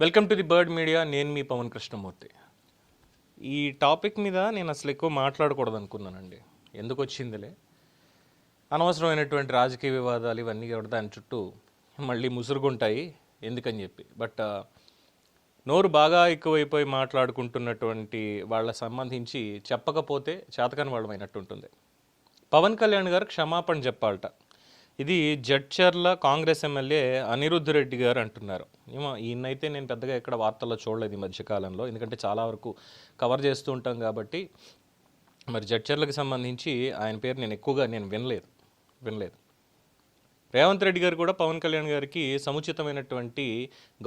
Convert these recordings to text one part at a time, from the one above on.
Welcome to the Bird Media నేను మీ పవన్ కృష్ణమూర్తి. ఈ టాపిక్ మీద నేను అసలు ఎక్కువ మాట్లాడకూడదు అనుకున్నానండి ఎందుకు వచ్చిందిలే? అనవసరమైనటువంటి రాజకీయ వివాదాలు ఇవన్నీ కూడా దాని చుట్టూ మళ్ళీ ముసురుగుంటాయి ఎందుకని చెప్పి. బట్ నోరు బాగా ఎక్కువైపోయి మాట్లాడుకుంటున్నటువంటి వాళ్ళ సంబంధించి చెప్పకపోతే చేతకాని వాళ్ళమైనట్టు ఉంటుంది పవన్ కళ్యాణ్ గారు క్షమాపణ చెప్పాలట. ఇది జడ్చర్ల కాంగ్రెస్ ఎమ్మెల్యే అనిరుద్ధ్ రెడ్డి గారు అంటున్నారు. ఏమో ఈయనైతే నేను పెద్దగా ఎక్కడ వార్తల్లో చూడలేదు ఈ మధ్యకాలంలో ఎందుకంటే చాలా వరకు కవర్ చేస్తూ ఉంటాం కాబట్టి మరి జడ్చర్లకు సంబంధించి ఆయన పేరు నేను ఎక్కువగా నేను వినలేదు వినలేదు. రేవంత్ రెడ్డి గారు కూడా పవన్ కళ్యాణ్ గారికి సముచితమైనటువంటి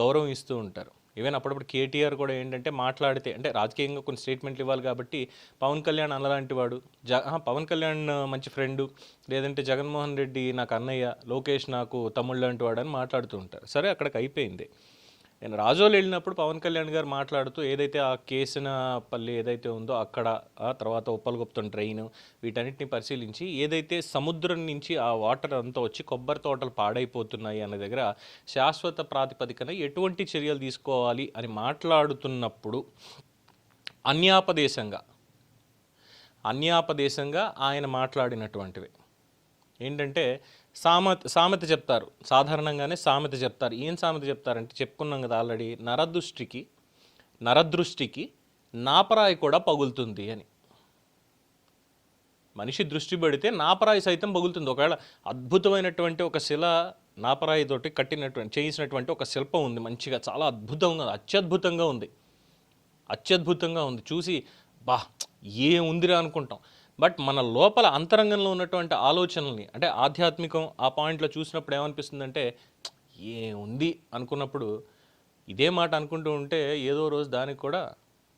గౌరవం ఇస్తూ ఉంటారు. ఈవెన్ అప్పుడప్పుడు కేటీఆర్ కూడా ఏంటంటే మాట్లాడితే అంటే రాజకీయంగా కొన్ని స్టేట్మెంట్లు ఇవ్వాలి కాబట్టి పవన్ కళ్యాణ్ అనలాంటి వాడు జ పవన్ కళ్యాణ్ మంచి ఫ్రెండు లేదంటే జగన్మోహన్ రెడ్డి నాకు అన్నయ్య లోకేష్ నాకు తమ్ముళ్ళు లాంటి వాడు అని మాట్లాడుతూ ఉంటారు. సరే అక్కడికి అయిపోయింది. నేను రాజోలు వెళ్ళినప్పుడు పవన్ కళ్యాణ్ గారు మాట్లాడుతూ ఏదైతే ఆ కేసిన పల్లి ఏదైతే ఉందో అక్కడ ఆ తర్వాత ఉప్పలగుప్తం ట్రైన్ వీటన్నిటిని పరిశీలించి ఏదైతే సముద్రం నుంచి ఆ వాటర్ అంతా వచ్చి కొబ్బరి తోటలు పాడైపోతున్నాయి అనే దగ్గర శాశ్వత ప్రాతిపదికన ఎటువంటి చర్యలు తీసుకోవాలి అని మాట్లాడుతున్నప్పుడు అన్యాపదేశంగా అన్యాపదేశంగా ఆయన మాట్లాడినటువంటివి. ఏంటంటే సామెత సామెత చెప్తారు. సాధారణంగానే సామెత చెప్తారు. ఏం సామెత చెప్తారంటే చెప్పుకున్నాం కదా ఆల్రెడీ నరదృష్టికి నరదృష్టికి నాపరాయి కూడా పగులుతుంది అని. మనిషి దృష్టి పెడితే నాపరాయి సైతం పగులుతుంది. ఒకవేళ అద్భుతమైనటువంటి ఒక శిల నాపరాయితోటి కట్టినటువంటి చేయించినటువంటి ఒక శిల్పం ఉంది మంచిగా చాలా అద్భుతంగా అత్యద్భుతంగా ఉంది. అత్యద్భుతంగా ఉంది. చూసి బా ఏముందిరా అనుకుంటాం. బట్ మన లోపల అంతరంగంలో ఉన్నటువంటి ఆలోచనల్ని అంటే ఆధ్యాత్మికం ఆ పాయింట్లో చూసినప్పుడు ఏమనిపిస్తుందంటే ఏముంది అనుకున్నప్పుడు ఇదే మాట అనుకుంటూ ఉంటే ఏదో రోజు దానికి కూడా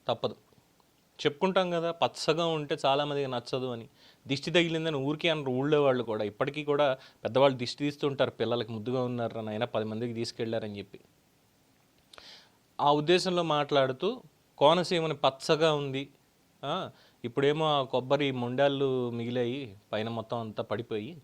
తప్పదు. చెప్పుకుంటాం కదా పచ్చగా ఉంటే చాలామందికి నచ్చదు అని. దిష్టి తగిలిందని ఊరికే అన్నారు ఊళ్ళో వాళ్ళు కూడా ఇప్పటికీ కూడా పెద్దవాళ్ళు దిష్టి తీస్తుంటారు పిల్లలకి ముద్దుగా ఉన్నారు అని అయినా పది మందికి తీసుకెళ్ళారని చెప్పి. ఆ ఉద్దేశంలో మాట్లాడుతూ కోనసీమని పచ్చగా ఉంది ఇప్పుడేమో ఆ కొబ్బరి మొండాళ్ళు మిగిలాయి పైన మొత్తం అంతా పడిపోయి.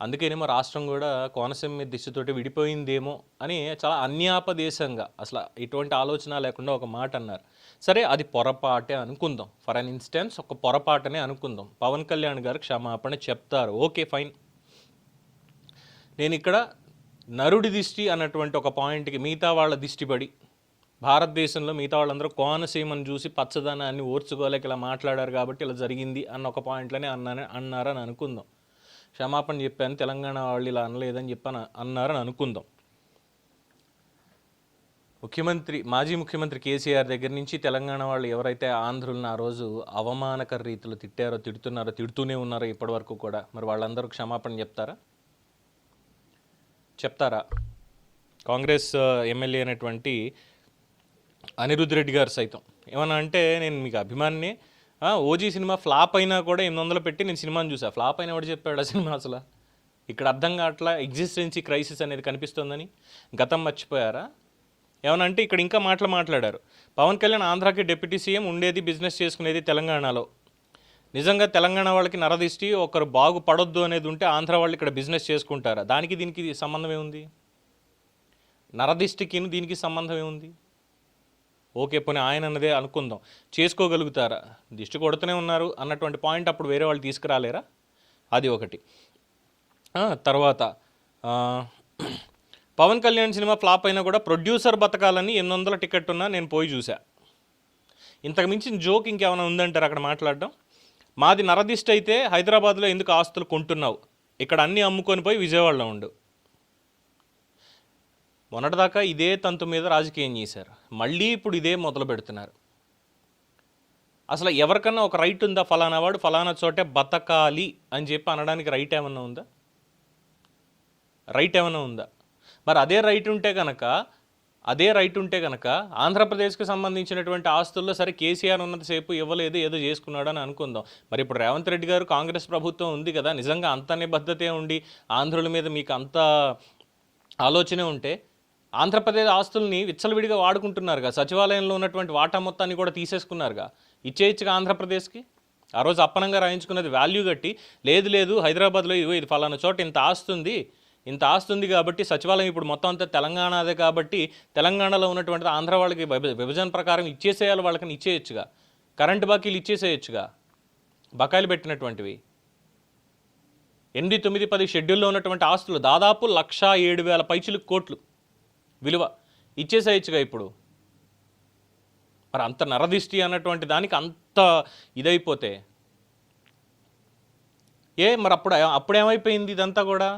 అందుకేనేమో రాష్ట్రం కూడా కోనసీమ దిశతోటి విడిపోయిందేమో అని చాలా అన్యాపదేశంగా అసలు ఎటువంటి ఆలోచన లేకుండా ఒక మాట అన్నారు. సరే అది పొరపాటే అనుకుందాం. ఫర్ అన్ ఇన్స్టెన్స్ ఒక పొరపాటనే అనుకుందాం. పవన్ కళ్యాణ్ గారు క్షమాపణ చెప్తారు. Okay fine. నేను ఇక్కడ నరుడి దిష్టి అన్నటువంటి ఒక పాయింట్కి మిగతా వాళ్ళ దిష్టి పడి భారతదేశంలో మిగతా వాళ్ళందరూ కోనసీమను చూసి పచ్చదనాన్ని ఓర్చుకోలేక ఇలా మాట్లాడారు కాబట్టి ఇలా జరిగింది అన్న ఒక పాయింట్లోనే అన్నానే అన్నారని అనుకుందాం. క్షమాపణ చెప్పాను తెలంగాణ వాళ్ళు ఇలా అనలేదని చెప్పని అన్నారని అనుకుందాం. ముఖ్యమంత్రి మాజీ ముఖ్యమంత్రి కేసీఆర్ దగ్గర నుంచి తెలంగాణ వాళ్ళు ఎవరైతే ఆంధ్రులను ఆ రోజు అవమానకర రీతిలో తిట్టారో తిడుతున్నారో తిడుతూనే ఉన్నారో ఇప్పటివరకు కూడా మరి వాళ్ళందరూ క్షమాపణ చెప్తారా? చెప్తారా? కాంగ్రెస్ ఎమ్మెల్యే అయినటువంటి అనిరుద్ధ్ రెడ్డి గారు సైతం. ఏమన్నా అంటే నేను మీకు అభిమాన్ని ఓజీ సినిమా ఫ్లాప్ అయినా కూడా ఎనిమిది వందలు పెట్టి నేను సినిమాని చూసా. ఫ్లాప్ అయినా ఎవడు చెప్పాడు ఆ సినిమా అసలు? ఇక్కడ అర్థం కావట్లా ఎగ్జిస్టెన్సీ క్రైసిస్ అనేది కనిపిస్తోందని? గతం మర్చిపోయారా? ఏమన్నా అంటే ఇక్కడ ఇంకా మాటలు మాట్లాడారు. పవన్ కళ్యాణ్ ఆంధ్రాకి డిప్యూటీ సీఎం ఉండేది బిజినెస్ చేసుకునేది తెలంగాణలో. నిజంగా తెలంగాణ వాళ్ళకి నరదిష్టి ఒకరు బాగుపడొద్దు అనేది ఉంటే ఆంధ్ర వాళ్ళు ఇక్కడ బిజినెస్ చేసుకుంటారా? దానికి దీనికి సంబంధం ఏముంది? నరదిష్టికి దీనికి సంబంధం ఏముంది? ఓకే పోనీ ఆయన అన్నదే అనుకుందాం. చేసుకోగలుగుతారా? దిష్టి కొడుతూనే ఉన్నారు అన్నటువంటి పాయింట్ అప్పుడు వేరే వాళ్ళు తీసుకురాలేరా? అది ఒకటి. తర్వాత పవన్ కళ్యాణ్ సినిమా ఫ్లాప్ అయినా కూడా ప్రొడ్యూసర్ బతకాలని ఎనిమిది వందల టికెట్ ఉన్నా నేను పోయి చూసా ఇంతకు మించిన జోక్ ఇంకేమైనా ఉందంటారు అక్కడ మాట్లాడడం? మాది నరదిష్ట అయితే హైదరాబాద్లో ఎందుకు ఆస్తులు కొంటున్నావు? ఇక్కడ అన్నీ అమ్ముకొని పోయి విజయవాడలో ఉండు. మొన్నటిదాకా ఇదే తంతు మీద రాజకీయం చేశారు. మళ్ళీ ఇప్పుడు ఇదే మొదలు పెడుతున్నారు. అసలు ఎవరికన్నా ఒక రైట్ ఉందా? ఫలానా వాడు ఫలానా చోటే బతకాలి అని చెప్పి అనడానికి రైట్ ఏమన్నా ఉందా? రైట్ ఏమైనా ఉందా? మరి అదే రైట్ ఉంటే కనుక అదే రైట్ ఉంటే కనుక ఆంధ్రప్రదేశ్కి సంబంధించినటువంటి ఆస్తుల్లో సరే కేసీఆర్ ఉన్నంతసేపు ఇవ్వలేదు ఏదో చేసుకున్నాడు అని అనుకుందాం. మరి ఇప్పుడు రేవంత్ రెడ్డి గారు కాంగ్రెస్ ప్రభుత్వం ఉంది కదా నిజంగా అంత నిబద్ధతే ఉండి ఆంధ్రుల మీద మీకు అంత ఆలోచనే ఉంటే ఆంధ్రప్రదేశ్ ఆస్తుల్ని విచ్చలవిడిగా వాడుకుంటున్నారుగా. సచివాలయంలో ఉన్నటువంటి వాటా మొత్తాన్ని కూడా తీసేసుకున్నారుగా. ఇచ్చేయచ్చుగా ఆంధ్రప్రదేశ్కి. ఆ రోజు అప్పనంగా రాయించుకున్నది వాల్యూ కట్టి లేదు లేదు హైదరాబాద్లో ఇదిగో ఇది ఫలానా చోట ఇంత ఆస్తుంది. ఇంత ఆస్తుంది కాబట్టి సచివాలయం ఇప్పుడు మొత్తం అంతా తెలంగాణదే కాబట్టి తెలంగాణలో ఉన్నటువంటి ఆంధ్ర వాళ్ళకి విభజన ప్రకారం ఇచ్చేసేయాలి వాళ్ళకి ఇచ్చేయచ్చుగా. కరెంటు బాకీలు ఇచ్చేసేయచ్చుగా. బకాయిలు పెట్టినటువంటివి. ఎనిమిది తొమ్మిది పది షెడ్యూల్లో ఉన్నటువంటి ఆస్తులు దాదాపు లక్షా ఏడు వేల పైచులు కోట్లు. విలువ ఇచ్చేసేయచ్చుగా ఇప్పుడు. మరి అంత నరదిష్టి అన్నటువంటి దానికి అంత ఇదైపోతే ఏ మరి అప్పుడు అప్పుడేమైపోయింది ఇదంతా కూడా?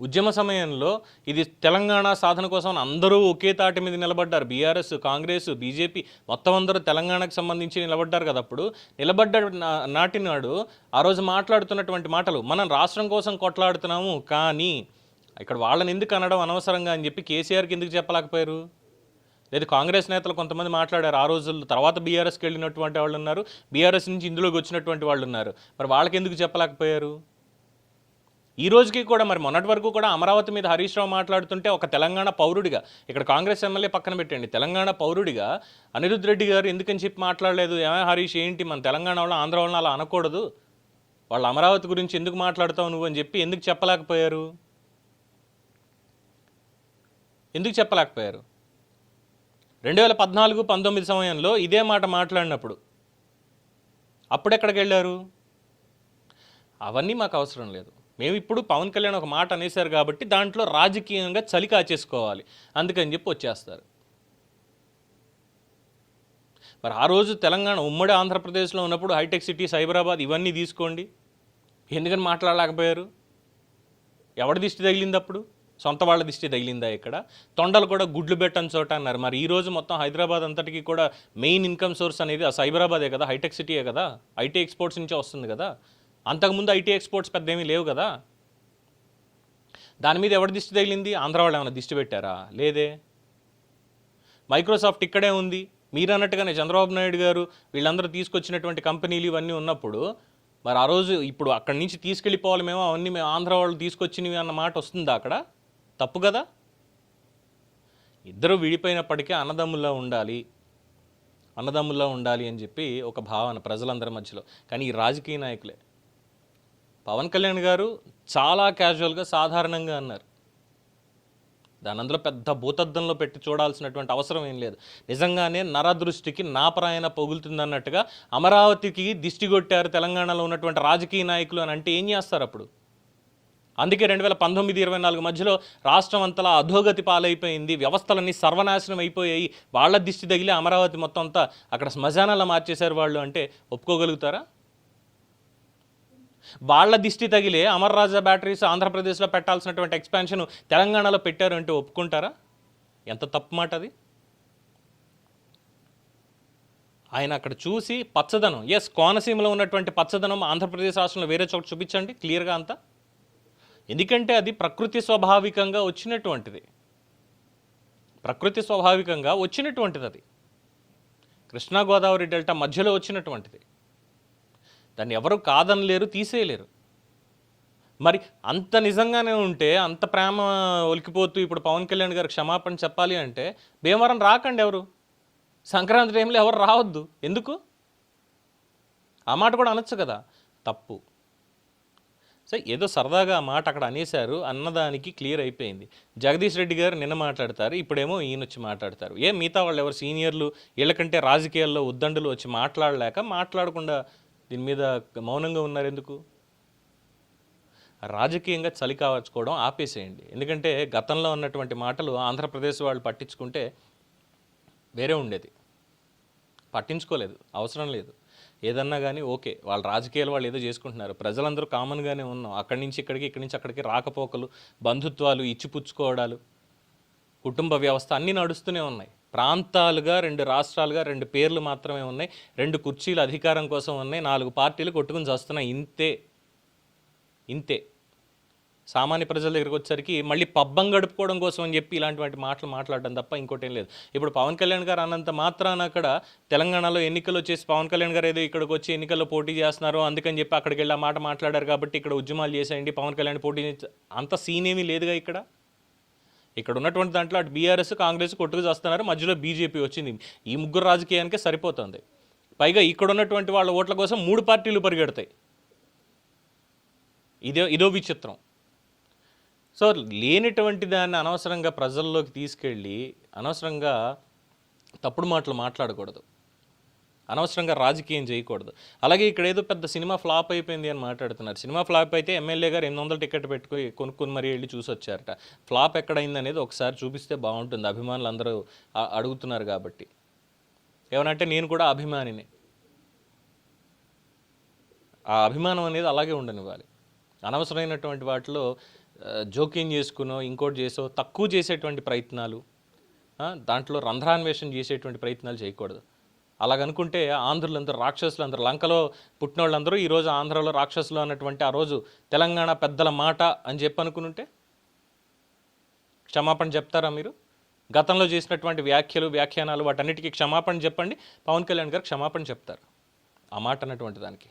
ఉద్యమ సమయంలో ఇది తెలంగాణ సాధన కోసం అందరూ ఒకే తాటి మీద నిలబడ్డారు. బీఆర్ఎస్ కాంగ్రెస్ బీజేపీ మొత్తం అందరూ తెలంగాణకు సంబంధించి నిలబడ్డారు కదా అప్పుడు. నిలబడ్డ నాటినాడు ఆ రోజు మాట్లాడుతున్నటువంటి మాటలు మనం రాష్ట్రం కోసం కొట్లాడుతున్నాము కానీ ఇక్కడ వాళ్ళని ఎందుకు అనడం అనవసరంగా అని చెప్పి కేసీఆర్కి ఎందుకు చెప్పలేకపోయారు? లేదు కాంగ్రెస్ నేతలు కొంతమంది మాట్లాడారు. ఆ రోజుల్లో తర్వాత బీఆర్ఎస్కి వెళ్ళినటువంటి వాళ్ళు ఉన్నారు. బీఆర్ఎస్ నుంచి ఇందులోకి వచ్చినటువంటి వాళ్ళు ఉన్నారు. మరి వాళ్ళకి ఎందుకు చెప్పలేకపోయారు? ఈ రోజుకి కూడా మరి మొన్నటి వరకు కూడా అమరావతి మీద హరీష్ రావు మాట్లాడుతుంటే ఒక తెలంగాణ పౌరుడిగా ఇక్కడ కాంగ్రెస్ ఎమ్మెల్యే పక్కన పెట్టండి తెలంగాణ పౌరుడిగా అనిరుద్ రెడ్డి గారు ఎందుకని చెప్పి మాట్లాడలేదు? ఏమే హరీష్ ఏంటి మన తెలంగాణ వాళ్ళు ఆంధ్ర వాళ్ళని అలా అనకూడదు? వాళ్ళు అమరావతి గురించి ఎందుకు మాట్లాడతావు నువ్వు అని చెప్పి ఎందుకు చెప్పలేకపోయారు? ఎందుకు చెప్పలేకపోయారు? రెండు వేల పద్నాలుగు పంతొమ్మిది సమయంలో ఇదే మాట మాట్లాడినప్పుడు అప్పుడెక్కడికి వెళ్ళారు అవన్నీ మాకు అవసరం లేదు. మేము ఇప్పుడు పవన్ కళ్యాణ్ ఒక మాట అనేశారు కాబట్టి దాంట్లో రాజకీయంగా చలి కాచేసుకోవాలి. అందుకని చెప్పి వచ్చేస్తారు. మరి ఆ రోజు తెలంగాణ ఉమ్మడి ఆంధ్రప్రదేశ్లో ఉన్నప్పుడు హైటెక్ సిటీ సైబరాబాద్ ఇవన్నీ తీసుకోండి. ఎందుకని మాట్లాడలేకపోయారు? ఎవడి దిష్టి తగిలింది అప్పుడు? సొంత వాళ్ళ దిష్టి తగిలిందా ఇక్కడ? తొండలు కూడా గుడ్లు పెట్టని చోట అన్నారు. మరి ఈ రోజు మొత్తం హైదరాబాద్ అంతటికి కూడా మెయిన్ ఇన్కమ్ సోర్స్ అనేది ఆ సైబరాబాదే కదా? హైటెక్ సిటీయే కదా? ఐటీ ఎక్స్పోర్ట్స్ నుంచే వస్తుంది కదా? అంతకుముందు ఐటీ ఎక్స్పోర్ట్స్ పెద్ద ఏమీ లేవు కదా? దాని మీద ఎవరి దిష్టి తగిలింది? ఆంధ్ర వాళ్ళు ఏమైనా దిష్టి పెట్టారా? లేదే. మైక్రోసాఫ్ట్ ఇక్కడే ఉంది. మీరు అన్నట్టుగానే చంద్రబాబు నాయుడు గారు వీళ్ళందరూ తీసుకొచ్చినటువంటి కంపెనీలు ఇవన్నీ ఉన్నప్పుడు మరి ఆ రోజు ఇప్పుడు అక్కడి నుంచి తీసుకెళ్ళిపోవాలి మేము అవన్నీ మేము ఆంధ్ర వాళ్ళు తీసుకొచ్చినవి అన్న మాట వస్తుందా అక్కడ? తప్పు కదా? ఇద్దరు విడిపోయినప్పటికీ అన్నదమ్ముల్లో ఉండాలి అన్నదమ్ముల్లో ఉండాలి అని చెప్పి ఒక భావన ప్రజలందరి మధ్యలో. కానీ ఈ రాజకీయ నాయకులే. పవన్ కళ్యాణ్ గారు చాలా క్యాజువల్గా సాధారణంగా అన్నారు. దాని అందులో పెద్ద భూతద్దంలో పెట్టి చూడాల్సినటువంటి అవసరం ఏం లేదు. నిజంగానే నరదృష్టికి నాపరాయణ పొగులుతుందన్నట్టుగా అమరావతికి దిష్టి కొట్టారు తెలంగాణలో ఉన్నటువంటి రాజకీయ నాయకులు అని అంటే ఏం చేస్తారు అప్పుడు? అందుకే రెండు వేల పంతొమ్మిది ఇరవై నాలుగు మధ్యలో రాష్ట్రం అంతలా అధోగతి పాలైపోయింది. వ్యవస్థలన్నీ సర్వనాశనం అయిపోయాయి. వాళ్ళ దిష్టి తగిలి అమరావతి మొత్తం అంతా అక్కడ శ్మశానాల మార్చేశారు వాళ్ళు అంటే ఒప్పుకోగలుగుతారా? వాళ్ళ దిష్టి తగిలే అమర్ రాజా బ్యాటరీస్ ఆంధ్రప్రదేశ్లో పెట్టాల్సినటువంటి ఎక్స్పాన్షన్ తెలంగాణలో పెట్టారు అంటే ఒప్పుకుంటారా? ఎంత తప్పు మాట అది? ఆయన అక్కడ చూసి పచ్చదనం ఎస్ కోనసీమలో ఉన్నటువంటి పచ్చదనం ఆంధ్రప్రదేశ్ రాష్ట్రంలో వేరే చోట చూపించండి క్లియర్గా అంతా. ఎందుకంటే అది ప్రకృతి స్వాభావికంగా వచ్చినటువంటిది. ప్రకృతి స్వాభావికంగా వచ్చినటువంటిది అది కృష్ణా గోదావరి డెల్టా మధ్యలో వచ్చినటువంటిది. దాన్ని ఎవరు కాదనలేరు తీసేయలేరు. మరి అంత నిజంగానే ఉంటే అంత ప్రేమ ఒలికిపోతూ ఇప్పుడు పవన్ కళ్యాణ్ గారు క్షమాపణ చెప్పాలి అంటే భీమవరం రాకండి ఎవరు? సంక్రాంతి టైంలో ఎవరు రావద్దు? ఎందుకు? ఆ మాట కూడా అనొచ్చు కదా. తప్పు. సో ఏదో సరదాగా ఆ మాట అక్కడ అనేశారు అన్నదానికి క్లియర్ అయిపోయింది. జగదీష్ రెడ్డి గారు నిన్న మాట్లాడతారు ఇప్పుడేమో ఈయన వచ్చి మాట్లాడతారు. ఏ మిగతా వాళ్ళు ఎవరు సీనియర్లు వీళ్ళకంటే రాజకీయాల్లో ఉద్దండులు వచ్చి మాట్లాడలేక మాట్లాడకుండా దీని మీద మౌనంగా ఉన్నారు ఎందుకు? రాజకీయంగా చలి కావచ్చుకోవడం ఆపేసేయండి. ఎందుకంటే గతంలో ఉన్నటువంటి మాటలు ఆంధ్రప్రదేశ్ వాళ్ళు పట్టించుకుంటే వేరే ఉండేది. పట్టించుకోలేదు అవసరం లేదు. ఏదన్నా కానీ ఓకే వాళ్ళ రాజకీయాలు వాళ్ళు ఏదో చేసుకుంటున్నారు. ప్రజలందరూ కామన్గానే ఉన్నాం. అక్కడి నుంచి ఇక్కడికి ఇక్కడి నుంచి అక్కడికి రాకపోకలు బంధుత్వాలు ఇచ్చిపుచ్చుకోవడాలు కుటుంబ వ్యవస్థ అన్నీ నడుస్తూనే ఉన్నాయి. ప్రాంతాలుగా రెండు రాష్ట్రాలుగా రెండు పేర్లు మాత్రమే ఉన్నాయి. రెండు కుర్చీలు అధికారం కోసం ఉన్నాయి. నాలుగు పార్టీలు కొట్టుకుని చేస్తున్నాయి. ఇంతే. ఇంతే. సామాన్య ప్రజల దగ్గరికి వచ్చేసరికి మళ్ళీ పబ్బం గడుపుకోవడం కోసం అని చెప్పి ఇలాంటివంటి మాటలు మాట్లాడడం తప్ప ఇంకోటి లేదు. ఇప్పుడు పవన్ కళ్యాణ్ గారు అన్నంత మాత్రాన అక్కడ తెలంగాణలో ఎన్నికలు వచ్చేసి పవన్ కళ్యాణ్ గారు ఏదో ఇక్కడికి వచ్చి ఎన్నికల్లో పోటీ చేస్తున్నారు అందుకని చెప్పి అక్కడికి వెళ్ళి ఆ మాట మాట్లాడారు కాబట్టి ఇక్కడ ఉద్యమాలు చేసేయండి పవన్ కళ్యాణ్ పోటీ అంత సీన్ ఏమీ లేదుగా ఇక్కడ? ఇక్కడ ఉన్నటువంటి దాంట్లో అటు బీఆర్ఎస్ కాంగ్రెస్ కొట్టుకు చేస్తున్నారు మధ్యలో బీజేపీ వచ్చింది. ఈ ముగ్గురు రాజకీయానికే సరిపోతుంది. పైగా ఇక్కడ ఉన్నటువంటి వాళ్ళ ఓట్ల కోసం మూడు పార్టీలు పరిగెడతాయి. ఇదే ఇదో విచిత్రం. సో లేనటువంటి దాన్ని అనవసరంగా ప్రజల్లోకి తీసుకెళ్ళి అనవసరంగా తప్పుడు మాటలు మాట్లాడకూడదు. అనవసరంగా రాజకీయం చేయకూడదు. అలాగే ఇక్కడ ఏదో పెద్ద సినిమా ఫ్లాప్ అయిపోయింది అని మాట్లాడుతున్నారు. సినిమా ఫ్లాప్ అయితే ఎమ్మెల్యే గారు ఎనిమిది వందల టికెట్ పెట్టుకుని కొనుక్కొని మరీ వెళ్ళి చూసి వచ్చారట ఫ్లాప్ ఎక్కడైంది అనేది ఒకసారి చూపిస్తే బాగుంటుంది. అభిమానులు అందరూ అడుగుతున్నారు కాబట్టి. ఏమనంటే నేను కూడా అభిమానిని. ఆ అభిమానం అనేది అలాగే ఉండనివ్వాలి. అనవసరమైనటువంటి వాటిలో జోక్యం చేసుకునో ఇంకోటి చేసో తక్కువ చేసేటువంటి ప్రయత్నాలు దాంట్లో రంధ్రాన్వేషణ చేసేటువంటి ప్రయత్నాలు చేయకూడదు. అలాగనుకుంటే ఆంధ్రులందరూ రాక్షసులందరూ లంకలో పుట్టిన వాళ్ళందరూ ఈరోజు ఆంధ్రలో రాక్షసులు అన్నటువంటి ఆ రోజు తెలంగాణ పెద్దల మాట అని చెప్పి అనుకునుంటే క్షమాపణ చెప్తారా మీరు? గతంలో చేసినటువంటి వ్యాఖ్యలు వ్యాఖ్యానాలు వాటన్నిటికీ క్షమాపణ చెప్పండి. పవన్ కళ్యాణ్ గారు క్షమాపణ చెప్తారు. ఆ మాట అన్నటువంటి దానికి.